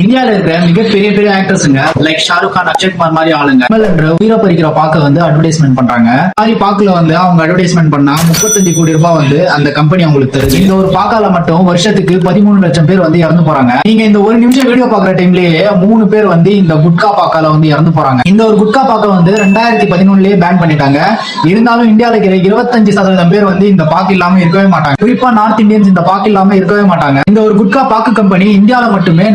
இந்தியால இருக்கிற மிகப்பெரிய பெரிய ஆக்டர்ஸுங்க லைக் ஷாருக் கான் அக்ஷய் குமார் மாதிரி ஆளுங்க. என்ற உயிரை பறிக்கிற பாக்க வந்து அட்வர்டைஸ்மெண்ட் பண்றாங்க. மாதிரி பாக்குல வந்து அவங்க அட்வர்டைஸ்மெண்ட் பண்ணா முப்பத்தஞ்சு கோடி ரூபாய் வந்து அந்த கம்பெனி அவங்களுக்கு தருது. இந்த ஒரு பாக்கால மட்டும் வருஷத்துக்கு பதிமூணு லட்சம் பேர் வந்து இறந்து போறாங்க. நீங்க இந்த ஒரு நிமிஷம் வீடியோ பாக்குற டைம்லயே மூணு பேர் வந்து இந்த குட்கா பாக்கால வந்து இறந்து போறாங்க. இந்த ஒரு குட்கா பாக்க வந்து ரெண்டாயிரத்தி பதினொன்னுலயே பேன் பண்ணிட்டாங்க. இருந்தாலும் இந்தியால இருக்கிற இருபத்தஞ்சு சதவீதம் பேர் வந்து இந்த பாக்கு இல்லாம இருக்கவே மாட்டாங்க. குறிப்பா நார்த் இந்தியன்ஸ் இந்த பாக்கு இல்லாம இருக்கவே மாட்டாங்க. இந்த ஒரு குட்கா பாக்கு கம்பெனி இந்தியால மட்டுமே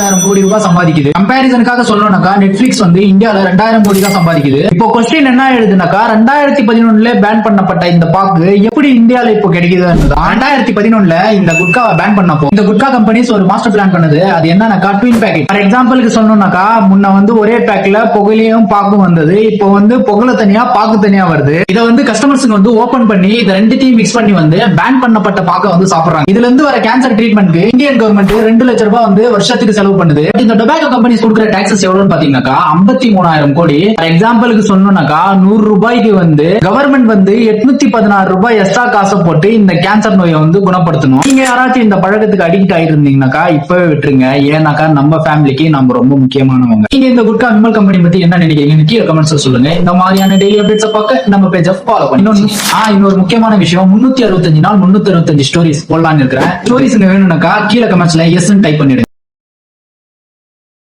அஞ்சாயிரம் கோடி ரூபாய் சம்பாதிக்குது. கம்பாரிசனுக்காக சொல்லணும்னாக்கா நெட்ஃபிளிக்ஸ் வந்து இந்தியால ரெண்டாயிரம் கோடி தான் சம்பாதிக்குது. இப்போ கொஸ்டின் என்ன எழுதுனாக்கா ரெண்டாயிரத்தி பதினொன்னுல பேன் பண்ணப்பட்ட இந்த பாக்கு எப்படி இந்தியால இப்போ கிடைக்குது ரெண்டாயிரத்தி பதினொன்னுல இந்த குட்காவை பேன் பண்ணப்போ இந்த குட்கா கம்பெனிஸ் ஒரு மாஸ்டர் பிளான் பண்ணுது. அது என்னன்னாக்கா ட்வின் பேக்கெட் ஃபார் எக்ஸாம்பிளுக்கு சொல்லணும்னாக்கா முன்ன வந்து ஒரே பேக்ல புகையிலையும் பாக்கும் வந்தது. இப்போ வந்து புகழ தனியா பாக்கு தனியா வருது. இதை வந்து கஸ்டமர்ஸுக்கு வந்து ஓபன் பண்ணி இதை ரெண்டுத்தையும் மிக்ஸ் பண்ணி வந்து பேன் பண்ணப்பட்ட பாக்க வந்து சாப்பிடுறாங்க. இதுல இருந்து வர கேன்சர் ட்ரீட்மெண்ட்க்கு இந்தியன் கவர்மெண்ட் ரெண்டு லட்சம் ரூபாய் வந்து வருஷத்துக்கு செலவு பண்ணுது. இந்த டொபாக்கோ கம்பெனிஸ் கொடுக்குற டாக்ஸஸ் எவ்வளவுன்னு பாத்தீங்கன்னாக்கா ஐம்பத்தி மூணாயிரம் கோடி எக்ஸாம்பிளுக்கு சொன்னோம்னாக்கா நூறு ரூபாய்க்கு வந்து கவர்மெண்ட் வந்து எட்நூத்தி பதினாறு ரூபாய் எஸ்ஆர் காசை போட்டு இந்த கேன்சர் நோயை வந்து குணப்படுத்தணும். நீங்க யாராச்சும் இந்த பழக்கத்துக்கு அடிக்ட் ஆயிருந்தீங்கன்னாக்கா இப்பவே விட்டுருங்க. ஏன்னாக்கா நம்ம ஃபேமிலிக்கு நம்ம ரொம்ப முக்கியமானவங்க. நீங்க இந்த குட்கா விமல் கம்பெனி பத்தி என்ன நினைக்கிறீங்க? கீழே கமெண்ட்ஸ் சொல்லுங்க. இந்த மாதிரியான டெய்லி அப்டேட்ஸ் பார்க்க நம்ம பேஜ் ஃபாலோ பண்ணி. இன்னொரு முக்கியமான விஷயம். முன்னூத்தி அறுபத்தஞ்சு நாள் முன்னூத்தி அறுபத்தஞ்சு ஸ்டோரிஸ் போடலான்னு இருக்கிறேன். ஸ்டோரிஸ் வேணும்னாக்கா கீழே கமெண்ட்ஸ்ல எஸ் டைப் பண்ணிடுங்க.